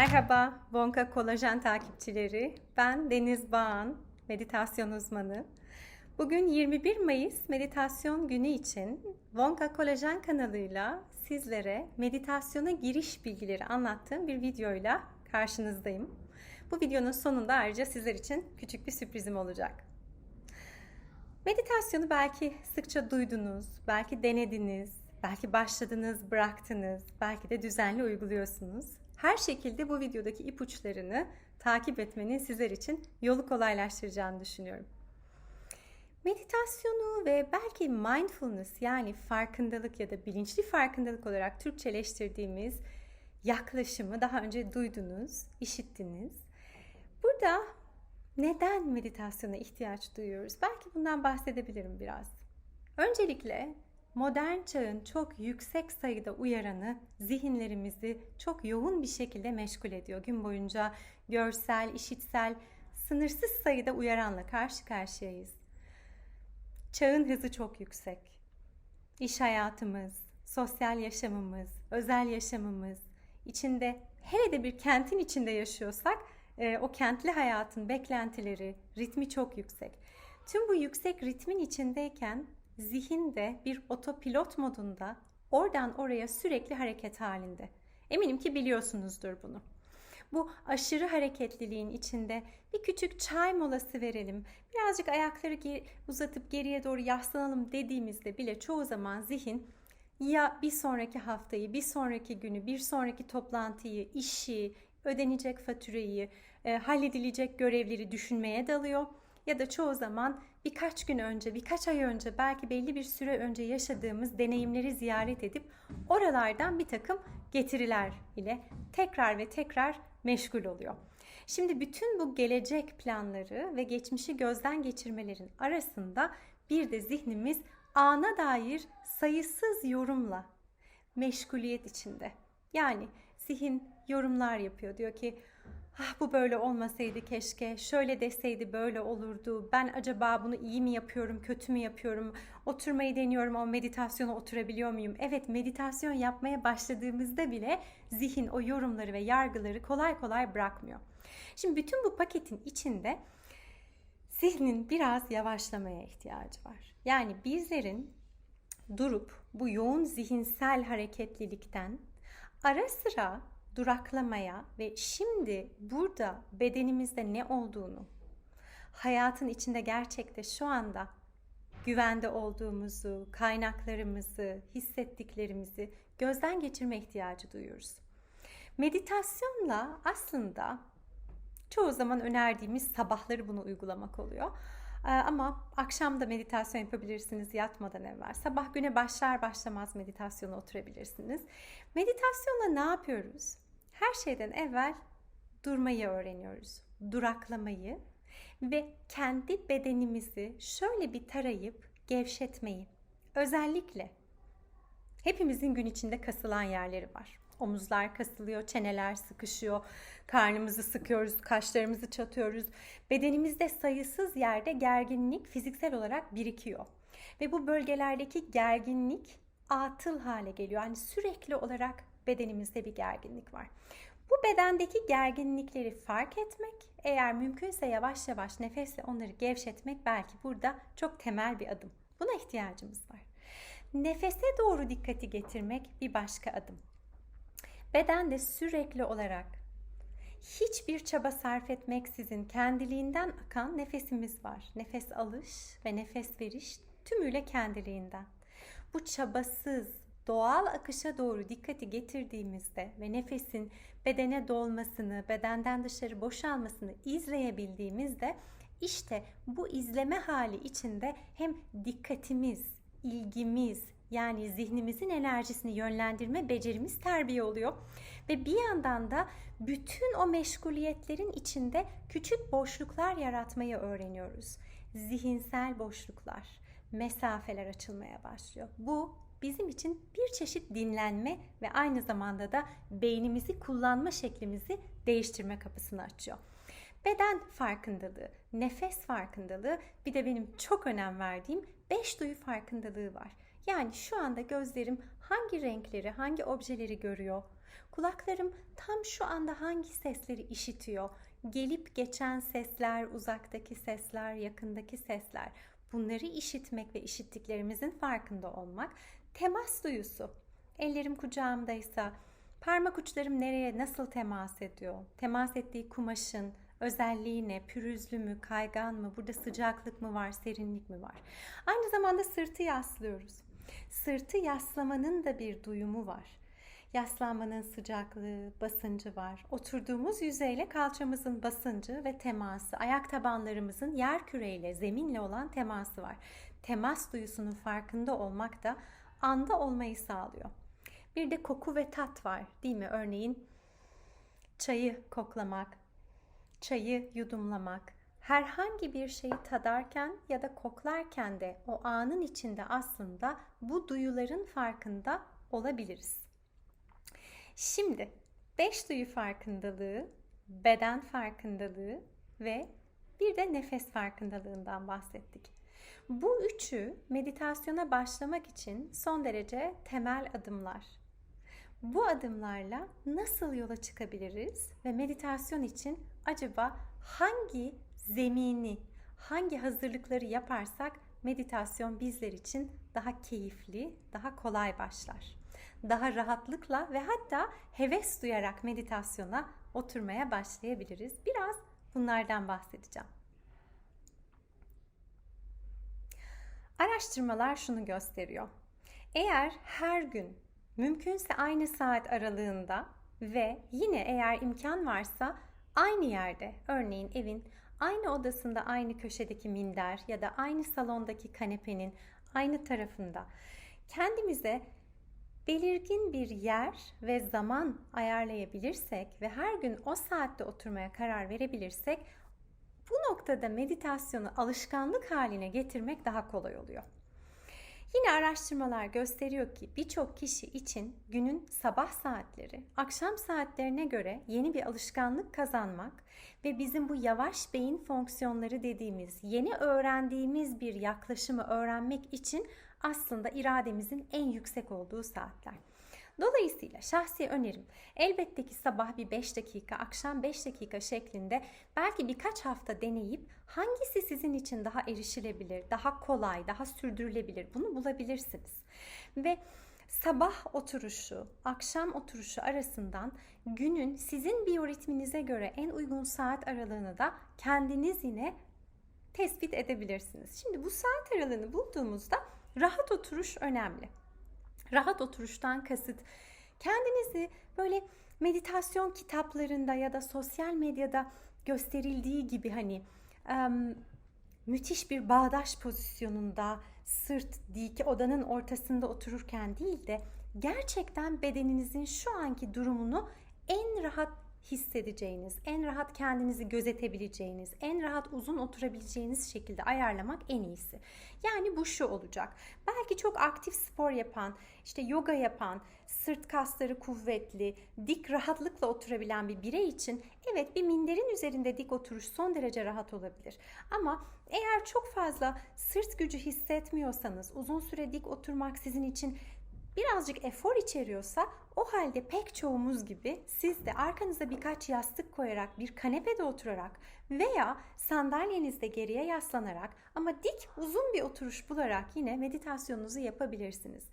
Merhaba Bonka Kolajen takipçileri. Ben Deniz Bağan, meditasyon uzmanı. Bugün 21 Mayıs meditasyon günü için Bonka Kolajen kanalıyla sizlere meditasyona giriş bilgileri anlattığım bir videoyla karşınızdayım. Bu videonun sonunda ayrıca sizler için küçük bir sürprizim olacak. Meditasyonu belki sıkça duydunuz, belki denediniz, belki başladınız, bıraktınız, belki de düzenli uyguluyorsunuz. Her şekilde bu videodaki ipuçlarını takip etmenin sizler için yolu kolaylaştıracağını düşünüyorum. Meditasyonu ve belki mindfulness yani farkındalık ya da bilinçli farkındalık olarak Türkçeleştirdiğimiz yaklaşımı daha önce duydunuz, işittiniz. Burada neden meditasyona ihtiyaç duyuyoruz? Belki bundan bahsedebilirim biraz. Öncelikle modern çağın çok yüksek sayıda uyaranı zihinlerimizi çok yoğun bir şekilde meşgul ediyor. Gün boyunca görsel, işitsel, sınırsız sayıda uyaranla karşı karşıyayız. Çağın hızı çok yüksek. İş hayatımız, sosyal yaşamımız, özel yaşamımız, içinde hele de bir kentin içinde yaşıyorsak e, o kentli hayatın beklentileri, ritmi çok yüksek. Tüm bu yüksek ritmin içindeyken zihin de bir otopilot modunda oradan oraya sürekli hareket halinde. Eminim ki biliyorsunuzdur bunu. Bu aşırı hareketliliğin içinde bir küçük çay molası verelim, birazcık ayakları uzatıp geriye doğru yaslanalım dediğimizde bile çoğu zaman zihin ya bir sonraki haftayı, bir sonraki günü, bir sonraki toplantıyı, işi, ödenecek faturayı, e, halledilecek görevleri düşünmeye dalıyor ya da çoğu zaman birkaç gün önce, birkaç ay önce, belki belli bir süre önce yaşadığımız deneyimleri ziyaret edip oralardan bir takım getiriler ile tekrar ve tekrar meşgul oluyor. Şimdi bütün bu gelecek planları ve geçmişi gözden geçirmelerin arasında bir de zihnimiz ana dair sayısız yorumla meşguliyet içinde. Yani zihin yorumlar yapıyor. Diyor ki ah bu böyle olmasaydı keşke, şöyle deseydi böyle olurdu, ben acaba bunu iyi mi yapıyorum, kötü mü yapıyorum, oturmayı deniyorum o meditasyona oturabiliyor muyum? Evet meditasyon yapmaya başladığımızda bile zihin o yorumları ve yargıları kolay kolay bırakmıyor. Şimdi bütün bu paketin içinde zihnin biraz yavaşlamaya ihtiyacı var. Yani bizlerin durup bu yoğun zihinsel hareketlilikten ara sıra duraklamaya ve şimdi burada bedenimizde ne olduğunu, hayatın içinde gerçekte şu anda güvende olduğumuzu, kaynaklarımızı, hissettiklerimizi gözden geçirme ihtiyacı duyuyoruz. Meditasyonla aslında çoğu zaman önerdiğimiz sabahları bunu uygulamak oluyor. Ee, ama akşam da meditasyon yapabilirsiniz yatmadan evvel. Sabah güne başlar başlamaz meditasyona oturabilirsiniz. Meditasyonla ne yapıyoruz? Her şeyden evvel durmayı öğreniyoruz. Duraklamayı ve kendi bedenimizi şöyle bir tarayıp gevşetmeyi. Özellikle hepimizin gün içinde kasılan yerleri var. Omuzlar kasılıyor, çeneler sıkışıyor, karnımızı sıkıyoruz, kaşlarımızı çatıyoruz. Bedenimizde sayısız yerde gerginlik fiziksel olarak birikiyor. Ve bu bölgelerdeki gerginlik atıl hale geliyor. Yani sürekli olarak bedenimizde bir gerginlik var. Bu bedendeki gerginlikleri fark etmek, eğer mümkünse yavaş yavaş nefesle onları gevşetmek belki burada çok temel bir adım. Buna ihtiyacımız var. Nefese doğru dikkati getirmek bir başka adım. Bedende sürekli olarak hiçbir çaba sarf etmeksizin kendiliğinden akan nefesimiz var. Nefes alış ve nefes veriş tümüyle kendiliğinden. Bu çabasız, doğal akışa doğru dikkati getirdiğimizde ve nefesin bedene dolmasını, bedenden dışarı boşalmasını izleyebildiğimizde işte bu izleme hali içinde hem dikkatimiz, ilgimiz, yani zihnimizin enerjisini yönlendirme becerimiz terbiye oluyor. Ve bir yandan da bütün o meşguliyetlerin içinde küçük boşluklar yaratmayı öğreniyoruz. Zihinsel boşluklar, mesafeler açılmaya başlıyor. Bu bizim için bir çeşit dinlenme ve aynı zamanda da beynimizi kullanma şeklimizi değiştirme kapısını açıyor. Beden farkındalığı, nefes farkındalığı, bir de benim çok önem verdiğim beş duyu farkındalığı var. Yani şu anda gözlerim hangi renkleri, hangi objeleri görüyor? Kulaklarım tam şu anda hangi sesleri işitiyor? Gelip geçen sesler, uzaktaki sesler, yakındaki sesler. Bunları işitmek ve işittiklerimizin farkında olmak. Temas duyusu. Ellerim kucağımdaysa parmak uçlarım nereye nasıl temas ediyor? Temas ettiği kumaşın özelliği ne? Pürüzlü mü, kaygan mı? Burada sıcaklık mı var, serinlik mi var? Aynı zamanda sırtı yaslıyoruz. Sırtı yaslamanın da bir duyumu var. Yaslanmanın sıcaklığı, basıncı var. Oturduğumuz yüzeyle kalçamızın basıncı ve teması, ayak tabanlarımızın yer küreyle, zeminle olan teması var. Temas duyusunun farkında olmak da anda olmayı sağlıyor. Bir de koku ve tat var değil mi? Örneğin çayı koklamak, çayı yudumlamak, herhangi bir şeyi tadarken ya da koklarken de o anın içinde aslında bu duyuların farkında olabiliriz. Şimdi beş duyu farkındalığı, beden farkındalığı ve bir de nefes farkındalığından bahsettik. Bu üçü meditasyona başlamak için son derece temel adımlar. Bu adımlarla nasıl yola çıkabiliriz ve meditasyon için acaba hangi zemini, hangi hazırlıkları yaparsak meditasyon bizler için daha keyifli, daha kolay başlar. Daha rahatlıkla ve hatta heves duyarak meditasyona oturmaya başlayabiliriz. Biraz bunlardan bahsedeceğim. Araştırmalar şunu gösteriyor. Eğer her gün mümkünse aynı saat aralığında ve yine eğer imkan varsa aynı yerde, örneğin evin aynı odasında aynı köşedeki minder ya da aynı salondaki kanepenin aynı tarafında kendimize belirgin bir yer ve zaman ayarlayabilirsek ve her gün o saatte oturmaya karar verebilirsek bu noktada meditasyonu alışkanlık haline getirmek daha kolay oluyor. Yine araştırmalar gösteriyor ki birçok kişi için günün sabah saatleri, akşam saatlerine göre yeni bir alışkanlık kazanmak ve bizim bu yavaş beyin fonksiyonları dediğimiz yeni öğrendiğimiz bir yaklaşımı öğrenmek için aslında irademizin en yüksek olduğu saatler. Dolayısıyla şahsi önerim elbette ki sabah bir 5 dakika, akşam 5 dakika şeklinde belki birkaç hafta deneyip hangisi sizin için daha erişilebilir, daha kolay, daha sürdürülebilir bunu bulabilirsiniz. Ve sabah oturuşu, akşam oturuşu arasından günün sizin biyoritminize göre en uygun saat aralığını da kendiniz yine tespit edebilirsiniz. Şimdi bu saat aralığını bulduğumuzda rahat oturuş önemli. Rahat oturuştan kasıt kendinizi böyle meditasyon kitaplarında ya da sosyal medyada gösterildiği gibi hani müthiş bir bağdaş pozisyonunda sırt dik odanın ortasında otururken değil de gerçekten bedeninizin şu anki durumunu en rahat hissedeceğiniz, en rahat kendinizi gözetebileceğiniz, en rahat uzun oturabileceğiniz şekilde ayarlamak en iyisi. Yani bu şu olacak. Belki çok aktif spor yapan, işte yoga yapan, sırt kasları kuvvetli, dik rahatlıkla oturabilen bir birey için evet bir minderin üzerinde dik oturuş son derece rahat olabilir. Ama eğer çok fazla sırt gücü hissetmiyorsanız, uzun süre dik oturmak sizin için birazcık efor içeriyorsa o halde pek çoğumuz gibi siz de arkanıza birkaç yastık koyarak bir kanepede oturarak veya sandalyenizde geriye yaslanarak ama dik uzun bir oturuş bularak yine meditasyonunuzu yapabilirsiniz.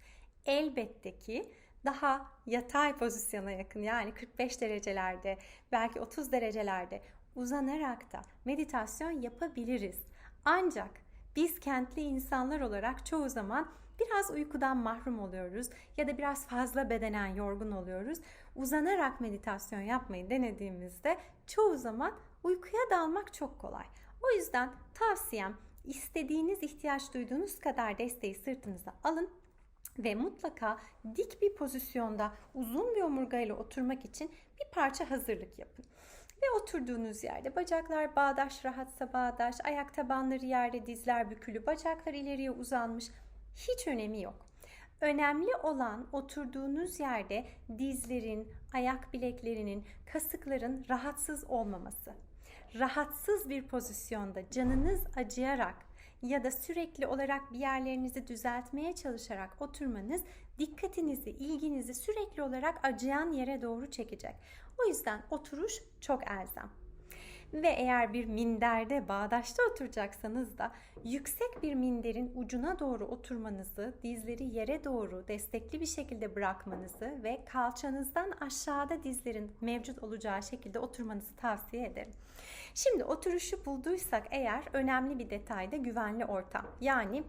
Elbette ki daha yatay pozisyona yakın yani 45 derecelerde belki 30 derecelerde uzanarak da meditasyon yapabiliriz. Ancak biz kentli insanlar olarak çoğu zaman biraz uykudan mahrum oluyoruz ya da biraz fazla bedenen yorgun oluyoruz. Uzanarak meditasyon yapmayı denediğimizde çoğu zaman uykuya dalmak çok kolay. O yüzden tavsiyem istediğiniz, ihtiyaç duyduğunuz kadar desteği sırtınıza alın ve mutlaka dik bir pozisyonda uzun bir omurgayla oturmak için bir parça hazırlık yapın. Ve oturduğunuz yerde bacaklar bağdaş rahatsa bağdaş, ayak tabanları yerde, dizler bükülü, bacaklar ileriye uzanmış, hiç önemi yok. Önemli olan oturduğunuz yerde dizlerin, ayak bileklerinin, kasıkların rahatsız olmaması. Rahatsız bir pozisyonda canınız acıyarak ya da sürekli olarak bir yerlerinizi düzeltmeye çalışarak oturmanız dikkatinizi, ilginizi sürekli olarak acıyan yere doğru çekecek. O yüzden oturuş çok elzem. Ve eğer bir minderde bağdaşta oturacaksanız da yüksek bir minderin ucuna doğru oturmanızı, dizleri yere doğru destekli bir şekilde bırakmanızı ve kalçanızdan aşağıda dizlerin mevcut olacağı şekilde oturmanızı tavsiye ederim. Şimdi oturuşu bulduysak eğer önemli bir detay da güvenli ortam. Yani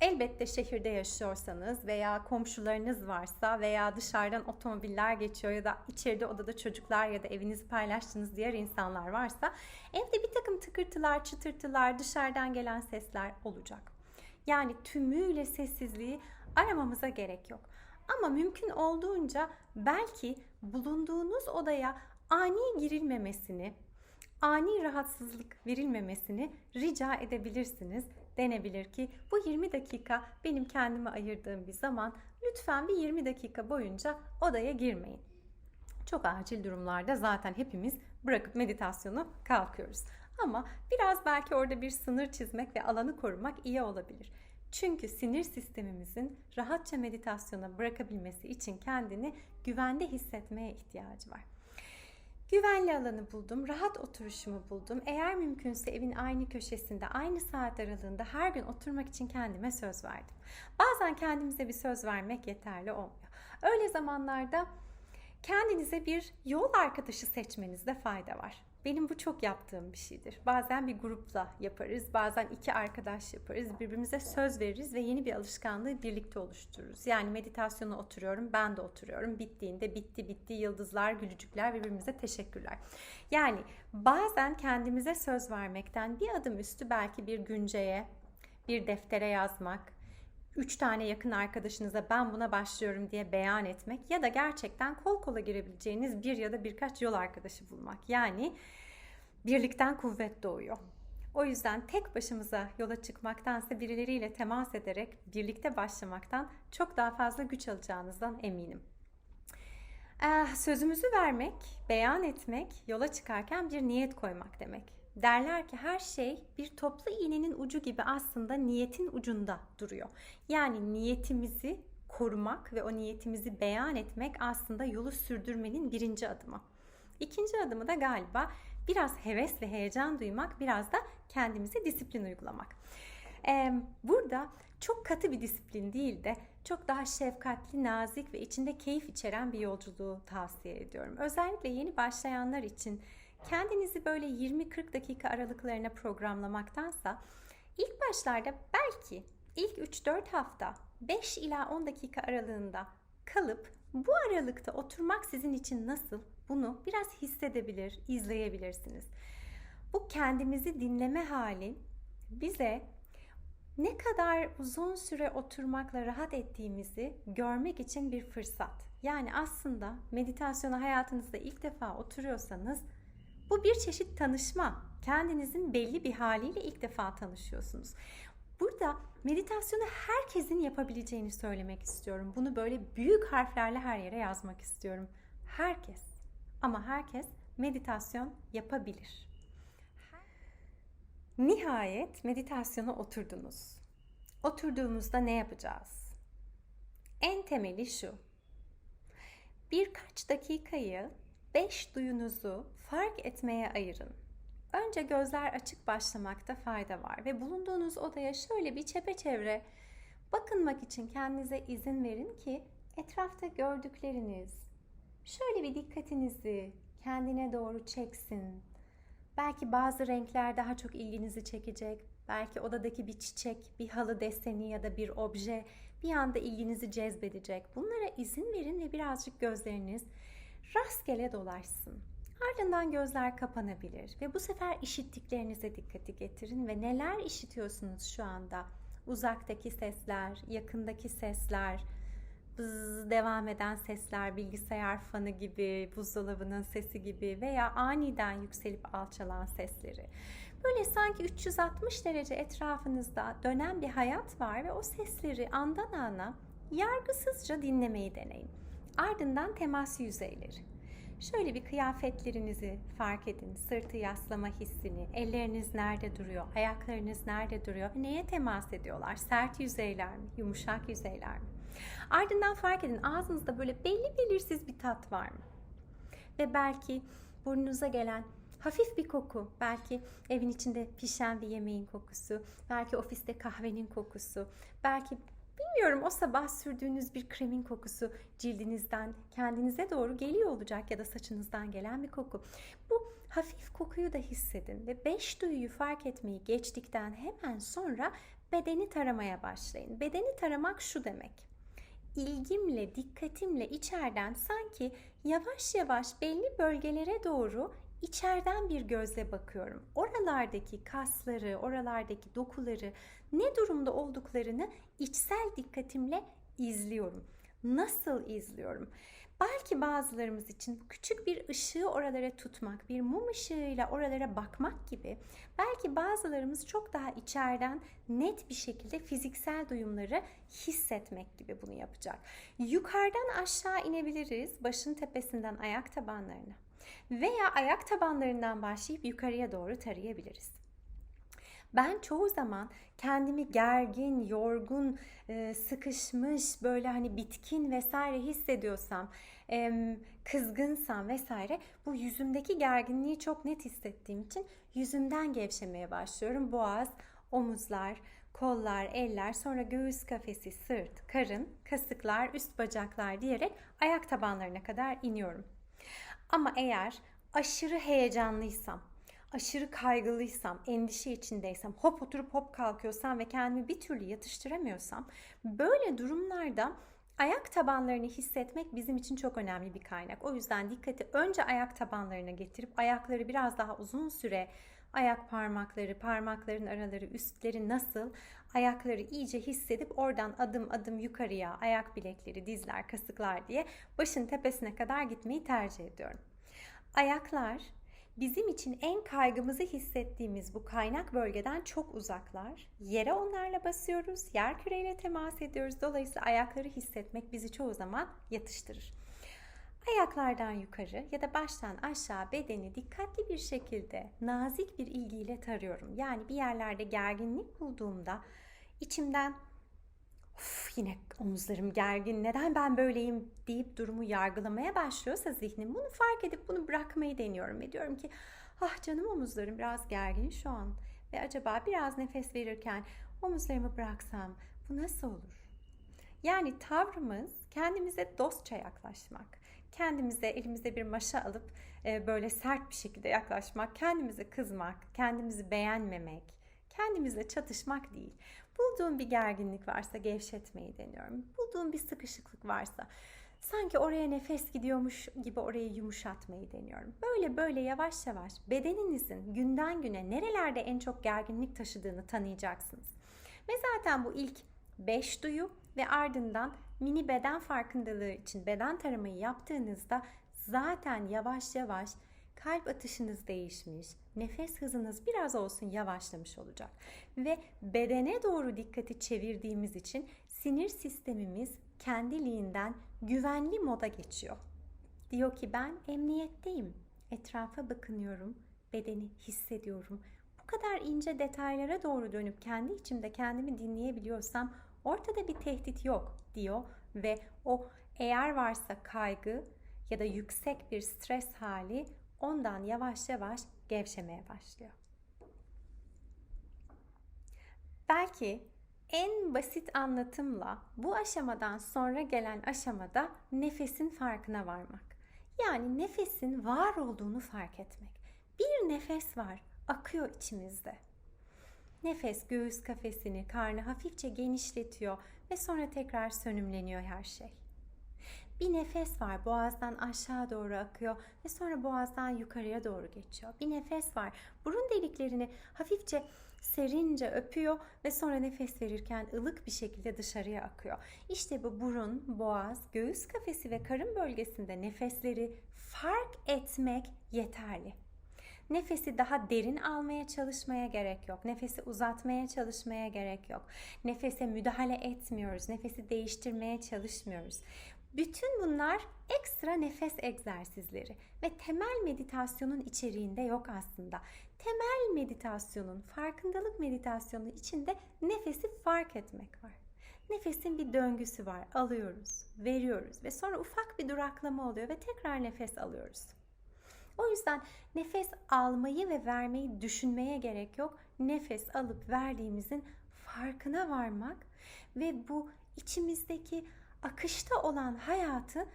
Elbette şehirde yaşıyorsanız veya komşularınız varsa veya dışarıdan otomobiller geçiyor ya da içeride odada çocuklar ya da evinizi paylaştığınız diğer insanlar varsa evde bir takım tıkırtılar, çıtırtılar, dışarıdan gelen sesler olacak. Yani tümüyle sessizliği aramamıza gerek yok. Ama mümkün olduğunca belki bulunduğunuz odaya ani girilmemesini, ani rahatsızlık verilmemesini rica edebilirsiniz denebilir ki bu 20 dakika benim kendime ayırdığım bir zaman. Lütfen bir 20 dakika boyunca odaya girmeyin. Çok acil durumlarda zaten hepimiz bırakıp meditasyonu kalkıyoruz. Ama biraz belki orada bir sınır çizmek ve alanı korumak iyi olabilir. Çünkü sinir sistemimizin rahatça meditasyona bırakabilmesi için kendini güvende hissetmeye ihtiyacı var. Güvenli alanı buldum, rahat oturuşumu buldum. Eğer mümkünse evin aynı köşesinde, aynı saat aralığında her gün oturmak için kendime söz verdim. Bazen kendimize bir söz vermek yeterli olmuyor. Öyle zamanlarda kendinize bir yol arkadaşı seçmenizde fayda var. Benim bu çok yaptığım bir şeydir. Bazen bir grupla yaparız, bazen iki arkadaş yaparız. Birbirimize söz veririz ve yeni bir alışkanlığı birlikte oluştururuz. Yani meditasyona oturuyorum, ben de oturuyorum. Bittiğinde bitti bitti yıldızlar, gülücükler birbirimize teşekkürler. Yani bazen kendimize söz vermekten bir adım üstü belki bir günceye, bir deftere yazmak, üç tane yakın arkadaşınıza ben buna başlıyorum diye beyan etmek ya da gerçekten kol kola girebileceğiniz bir ya da birkaç yol arkadaşı bulmak. Yani birlikten kuvvet doğuyor. O yüzden tek başımıza yola çıkmaktansa birileriyle temas ederek birlikte başlamaktan çok daha fazla güç alacağınızdan eminim. Ee, sözümüzü vermek, beyan etmek, yola çıkarken bir niyet koymak demek. Derler ki her şey bir toplu iğnenin ucu gibi aslında niyetin ucunda duruyor. Yani niyetimizi korumak ve o niyetimizi beyan etmek aslında yolu sürdürmenin birinci adımı. İkinci adımı da galiba biraz heves ve heyecan duymak, biraz da kendimize disiplin uygulamak. Ee, burada çok katı bir disiplin değil de çok daha şefkatli, nazik ve içinde keyif içeren bir yolculuğu tavsiye ediyorum. Özellikle yeni başlayanlar için kendinizi böyle 20-40 dakika aralıklarına programlamaktansa ilk başlarda belki ilk 3-4 hafta 5 ila 10 dakika aralığında kalıp bu aralıkta oturmak sizin için nasıl bunu biraz hissedebilir, izleyebilirsiniz. Bu kendimizi dinleme hali bize ne kadar uzun süre oturmakla rahat ettiğimizi görmek için bir fırsat. Yani aslında meditasyona hayatınızda ilk defa oturuyorsanız bu bir çeşit tanışma. Kendinizin belli bir haliyle ilk defa tanışıyorsunuz. Burada meditasyonu herkesin yapabileceğini söylemek istiyorum. Bunu böyle büyük harflerle her yere yazmak istiyorum. Herkes ama herkes meditasyon yapabilir. Nihayet meditasyona oturdunuz. Oturduğumuzda ne yapacağız? En temeli şu. Birkaç dakikayı beş duyunuzu fark etmeye ayırın. Önce gözler açık başlamakta fayda var ve bulunduğunuz odaya şöyle bir çepeçevre bakınmak için kendinize izin verin ki etrafta gördükleriniz şöyle bir dikkatinizi kendine doğru çeksin. Belki bazı renkler daha çok ilginizi çekecek. Belki odadaki bir çiçek, bir halı deseni ya da bir obje bir anda ilginizi cezbedecek. Bunlara izin verin ve birazcık gözleriniz rastgele dolaşsın. Ardından gözler kapanabilir ve bu sefer işittiklerinize dikkati getirin ve neler işitiyorsunuz şu anda? Uzaktaki sesler, yakındaki sesler, bız devam eden sesler, bilgisayar fanı gibi, buzdolabının sesi gibi veya aniden yükselip alçalan sesleri. Böyle sanki 360 derece etrafınızda dönen bir hayat var ve o sesleri andan ana yargısızca dinlemeyi deneyin. Ardından temas yüzeyleri. Şöyle bir kıyafetlerinizi fark edin. Sırtı yaslama hissini, elleriniz nerede duruyor, ayaklarınız nerede duruyor, neye temas ediyorlar? Sert yüzeyler mi, yumuşak yüzeyler mi? Ardından fark edin ağzınızda böyle belli belirsiz bir tat var mı? Ve belki burnunuza gelen hafif bir koku, belki evin içinde pişen bir yemeğin kokusu, belki ofiste kahvenin kokusu, belki bilmiyorum o sabah sürdüğünüz bir kremin kokusu cildinizden kendinize doğru geliyor olacak ya da saçınızdan gelen bir koku. Bu hafif kokuyu da hissedin ve beş duyuyu fark etmeyi geçtikten hemen sonra bedeni taramaya başlayın. Bedeni taramak şu demek ilgimle, dikkatimle içeriden sanki yavaş yavaş belli bölgelere doğru içeriden bir gözle bakıyorum. Oralardaki kasları, oralardaki dokuları ne durumda olduklarını içsel dikkatimle izliyorum. Nasıl izliyorum? Belki bazılarımız için küçük bir ışığı oralara tutmak, bir mum ışığıyla oralara bakmak gibi. Belki bazılarımız çok daha içeriden net bir şekilde fiziksel duyumları hissetmek gibi bunu yapacak. Yukarıdan aşağı inebiliriz, başın tepesinden ayak tabanlarına veya ayak tabanlarından başlayıp yukarıya doğru tarayabiliriz. Ben çoğu zaman kendimi gergin, yorgun, e, sıkışmış, böyle hani bitkin vesaire hissediyorsam, kızgınsam vesaire bu yüzümdeki gerginliği çok net hissettiğim için yüzümden gevşemeye başlıyorum. Boğaz, omuzlar, kollar, eller, sonra göğüs kafesi, sırt, karın, kasıklar, üst bacaklar diyerek ayak tabanlarına kadar iniyorum. Ama eğer aşırı heyecanlıysam, aşırı kaygılıysam, endişe içindeysem, hop oturup hop kalkıyorsam ve kendimi bir türlü yatıştıramıyorsam böyle durumlarda ayak tabanlarını hissetmek bizim için çok önemli bir kaynak. O yüzden dikkati önce ayak tabanlarına getirip ayakları biraz daha uzun süre ayak parmakları, parmakların araları, üstleri nasıl ayakları iyice hissedip oradan adım adım yukarıya ayak bilekleri, dizler, kasıklar diye başın tepesine kadar gitmeyi tercih ediyorum. Ayaklar bizim için en kaygımızı hissettiğimiz bu kaynak bölgeden çok uzaklar. Yere onlarla basıyoruz, yer küreyle temas ediyoruz. Dolayısıyla ayakları hissetmek bizi çoğu zaman yatıştırır. Ayaklardan yukarı ya da baştan aşağı bedeni dikkatli bir şekilde nazik bir ilgiyle tarıyorum. Yani bir yerlerde gerginlik bulduğumda içimden of yine omuzlarım gergin neden ben böyleyim deyip durumu yargılamaya başlıyorsa zihnim bunu fark edip bunu bırakmayı deniyorum ve diyorum ki ah canım omuzlarım biraz gergin şu an ve acaba biraz nefes verirken omuzlarımı bıraksam bu nasıl olur? Yani tavrımız kendimize dostça yaklaşmak, kendimize elimizde bir maşa alıp e, böyle sert bir şekilde yaklaşmak, kendimize kızmak, kendimizi beğenmemek, kendimizle çatışmak değil. Bulduğum bir gerginlik varsa gevşetmeyi deniyorum. Bulduğum bir sıkışıklık varsa sanki oraya nefes gidiyormuş gibi orayı yumuşatmayı deniyorum. Böyle böyle yavaş yavaş bedeninizin günden güne nerelerde en çok gerginlik taşıdığını tanıyacaksınız. Ve zaten bu ilk 5 duyu ve ardından mini beden farkındalığı için beden taramayı yaptığınızda zaten yavaş yavaş kalp atışınız değişmiş, nefes hızınız biraz olsun yavaşlamış olacak. Ve bedene doğru dikkati çevirdiğimiz için sinir sistemimiz kendiliğinden güvenli moda geçiyor. Diyor ki ben emniyetteyim. Etrafa bakınıyorum, bedeni hissediyorum. Bu kadar ince detaylara doğru dönüp kendi içimde kendimi dinleyebiliyorsam ortada bir tehdit yok diyor ve o eğer varsa kaygı ya da yüksek bir stres hali ondan yavaş yavaş gevşemeye başlıyor. Belki en basit anlatımla bu aşamadan sonra gelen aşamada nefesin farkına varmak. Yani nefesin var olduğunu fark etmek. Bir nefes var, akıyor içimizde. Nefes göğüs kafesini, karnı hafifçe genişletiyor ve sonra tekrar sönümleniyor her şey bir nefes var boğazdan aşağı doğru akıyor ve sonra boğazdan yukarıya doğru geçiyor. Bir nefes var burun deliklerini hafifçe serince öpüyor ve sonra nefes verirken ılık bir şekilde dışarıya akıyor. İşte bu burun, boğaz, göğüs kafesi ve karın bölgesinde nefesleri fark etmek yeterli. Nefesi daha derin almaya çalışmaya gerek yok. Nefesi uzatmaya çalışmaya gerek yok. Nefese müdahale etmiyoruz. Nefesi değiştirmeye çalışmıyoruz. Bütün bunlar ekstra nefes egzersizleri ve temel meditasyonun içeriğinde yok aslında. Temel meditasyonun, farkındalık meditasyonu içinde nefesi fark etmek var. Nefesin bir döngüsü var. Alıyoruz, veriyoruz ve sonra ufak bir duraklama oluyor ve tekrar nefes alıyoruz. O yüzden nefes almayı ve vermeyi düşünmeye gerek yok. Nefes alıp verdiğimizin farkına varmak ve bu içimizdeki akışta olan hayatı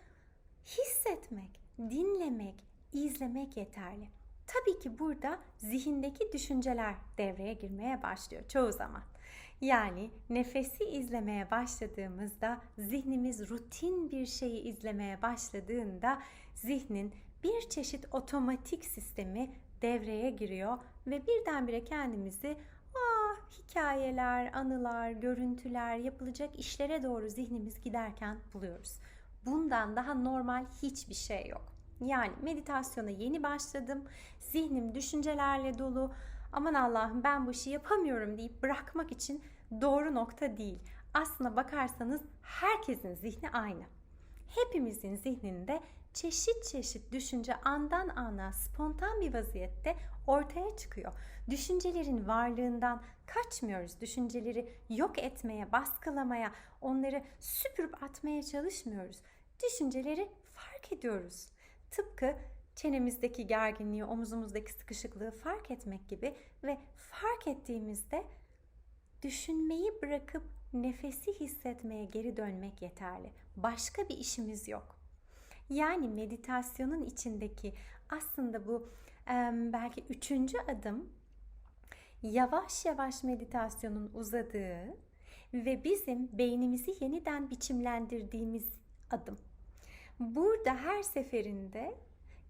hissetmek, dinlemek, izlemek yeterli. Tabii ki burada zihindeki düşünceler devreye girmeye başlıyor çoğu zaman. Yani nefesi izlemeye başladığımızda zihnimiz rutin bir şeyi izlemeye başladığında zihnin bir çeşit otomatik sistemi devreye giriyor ve birdenbire kendimizi ah, hikayeler, anılar, görüntüler, yapılacak işlere doğru zihnimiz giderken buluyoruz. Bundan daha normal hiçbir şey yok. Yani meditasyona yeni başladım. Zihnim düşüncelerle dolu. Aman Allah'ım ben bu işi yapamıyorum deyip bırakmak için doğru nokta değil. Aslına bakarsanız herkesin zihni aynı. Hepimizin zihninde çeşit çeşit düşünce andan ana spontan bir vaziyette ortaya çıkıyor. Düşüncelerin varlığından kaçmıyoruz. Düşünceleri yok etmeye, baskılamaya, onları süpürüp atmaya çalışmıyoruz. Düşünceleri fark ediyoruz. Tıpkı çenemizdeki gerginliği, omuzumuzdaki sıkışıklığı fark etmek gibi ve fark ettiğimizde düşünmeyi bırakıp nefesi hissetmeye geri dönmek yeterli. Başka bir işimiz yok. Yani meditasyonun içindeki aslında bu belki üçüncü adım yavaş yavaş meditasyonun uzadığı ve bizim beynimizi yeniden biçimlendirdiğimiz adım. Burada her seferinde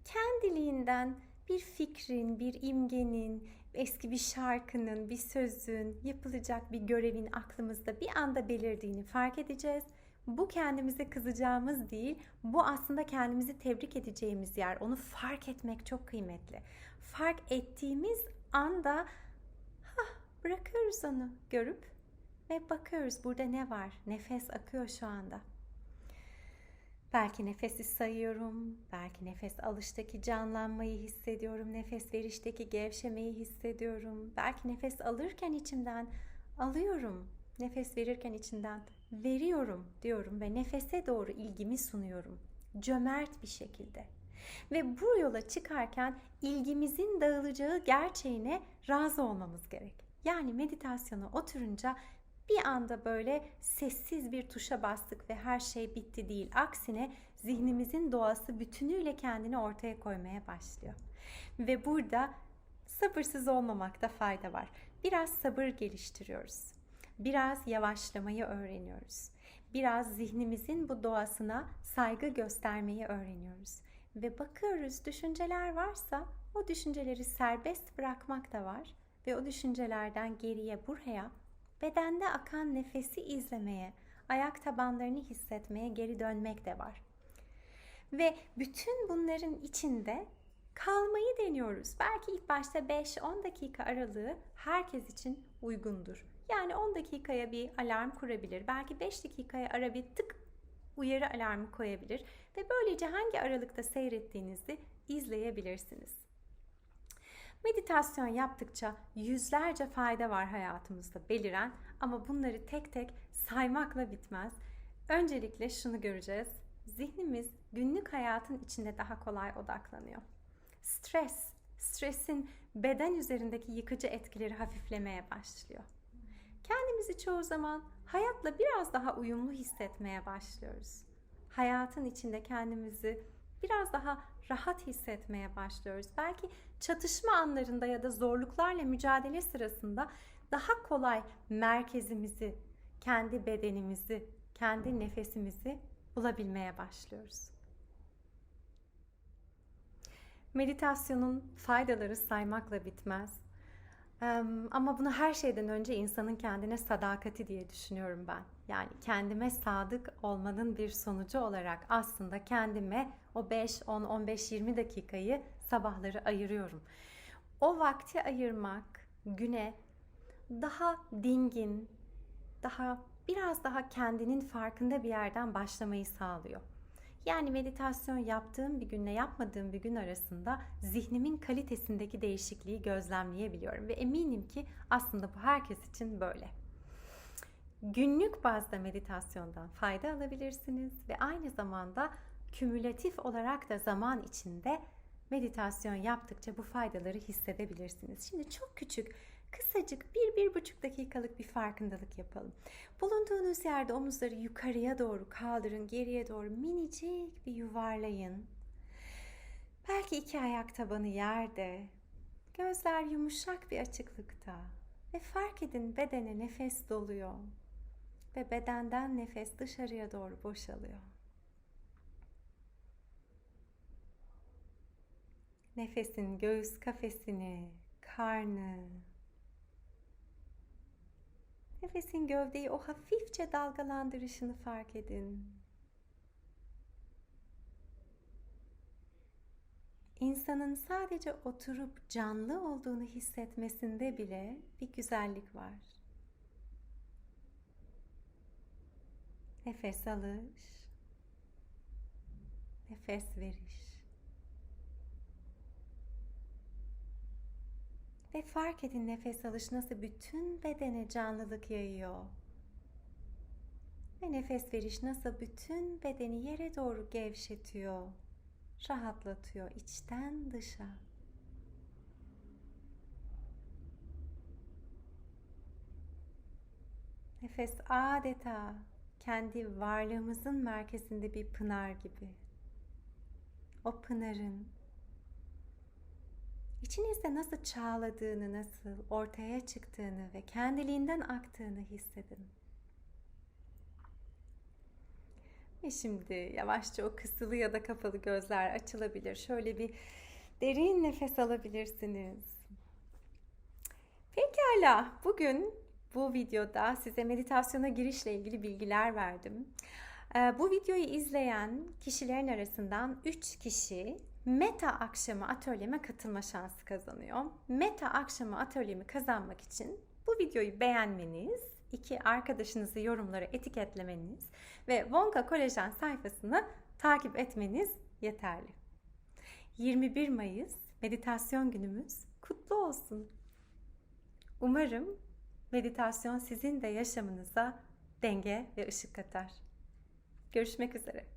kendiliğinden bir fikrin, bir imgenin, eski bir şarkının, bir sözün, yapılacak bir görevin aklımızda bir anda belirdiğini fark edeceğiz. Bu kendimize kızacağımız değil, bu aslında kendimizi tebrik edeceğimiz yer. Onu fark etmek çok kıymetli. Fark ettiğimiz anda hah, bırakıyoruz onu görüp ve bakıyoruz burada ne var? Nefes akıyor şu anda. Belki nefesi sayıyorum, belki nefes alıştaki canlanmayı hissediyorum, nefes verişteki gevşemeyi hissediyorum. Belki nefes alırken içimden alıyorum, nefes verirken içinden veriyorum diyorum ve nefese doğru ilgimi sunuyorum. Cömert bir şekilde. Ve bu yola çıkarken ilgimizin dağılacağı gerçeğine razı olmamız gerek. Yani meditasyona oturunca bir anda böyle sessiz bir tuşa bastık ve her şey bitti değil. Aksine zihnimizin doğası bütünüyle kendini ortaya koymaya başlıyor. Ve burada sabırsız olmamakta fayda var. Biraz sabır geliştiriyoruz. Biraz yavaşlamayı öğreniyoruz. Biraz zihnimizin bu doğasına saygı göstermeyi öğreniyoruz. Ve bakıyoruz düşünceler varsa o düşünceleri serbest bırakmak da var ve o düşüncelerden geriye buraya bedende akan nefesi izlemeye, ayak tabanlarını hissetmeye geri dönmek de var. Ve bütün bunların içinde kalmayı deniyoruz. Belki ilk başta 5-10 dakika aralığı herkes için uygundur. Yani 10 dakikaya bir alarm kurabilir. Belki 5 dakikaya ara bir tık uyarı alarmı koyabilir ve böylece hangi aralıkta seyrettiğinizi izleyebilirsiniz. Meditasyon yaptıkça yüzlerce fayda var hayatımızda beliren ama bunları tek tek saymakla bitmez. Öncelikle şunu göreceğiz. Zihnimiz günlük hayatın içinde daha kolay odaklanıyor. Stres, stresin beden üzerindeki yıkıcı etkileri hafiflemeye başlıyor. Kendimizi çoğu zaman hayatla biraz daha uyumlu hissetmeye başlıyoruz. Hayatın içinde kendimizi biraz daha rahat hissetmeye başlıyoruz. Belki çatışma anlarında ya da zorluklarla mücadele sırasında daha kolay merkezimizi, kendi bedenimizi, kendi nefesimizi bulabilmeye başlıyoruz. Meditasyonun faydaları saymakla bitmez. Ama bunu her şeyden önce insanın kendine sadakati diye düşünüyorum ben. Yani kendime sadık olmanın bir sonucu olarak aslında kendime o 5, 10, 15, 20 dakikayı sabahları ayırıyorum. O vakti ayırmak güne daha dingin, daha biraz daha kendinin farkında bir yerden başlamayı sağlıyor. Yani meditasyon yaptığım bir günle yapmadığım bir gün arasında zihnimin kalitesindeki değişikliği gözlemleyebiliyorum ve eminim ki aslında bu herkes için böyle. Günlük bazda meditasyondan fayda alabilirsiniz ve aynı zamanda kümülatif olarak da zaman içinde meditasyon yaptıkça bu faydaları hissedebilirsiniz. Şimdi çok küçük, kısacık bir, bir buçuk dakikalık bir farkındalık yapalım. Bulunduğunuz yerde omuzları yukarıya doğru kaldırın, geriye doğru minicik bir yuvarlayın. Belki iki ayak tabanı yerde, gözler yumuşak bir açıklıkta ve fark edin bedene nefes doluyor ve bedenden nefes dışarıya doğru boşalıyor. Nefesin göğüs kafesini, karnı, nefesin gövdeyi o hafifçe dalgalandırışını fark edin. İnsanın sadece oturup canlı olduğunu hissetmesinde bile bir güzellik var. Nefes alış, nefes veriş. Ve fark edin nefes alış nasıl bütün bedene canlılık yayıyor. Ve nefes veriş nasıl bütün bedeni yere doğru gevşetiyor, rahatlatıyor içten dışa. Nefes adeta kendi varlığımızın merkezinde bir pınar gibi. O pınarın içinizde nasıl çağladığını, nasıl ortaya çıktığını ve kendiliğinden aktığını hissedin. Ve şimdi yavaşça o kısılı ya da kapalı gözler açılabilir. Şöyle bir derin nefes alabilirsiniz. Pekala, bugün bu videoda size meditasyona girişle ilgili bilgiler verdim. Ee, bu videoyu izleyen kişilerin arasından 3 kişi Meta akşamı atölyeme katılma şansı kazanıyor. Meta akşamı atölyemi kazanmak için bu videoyu beğenmeniz, iki arkadaşınızı yorumlara etiketlemeniz ve Wonka Kolajen sayfasını takip etmeniz yeterli. 21 Mayıs meditasyon günümüz kutlu olsun. Umarım meditasyon sizin de yaşamınıza denge ve ışık katar. Görüşmek üzere.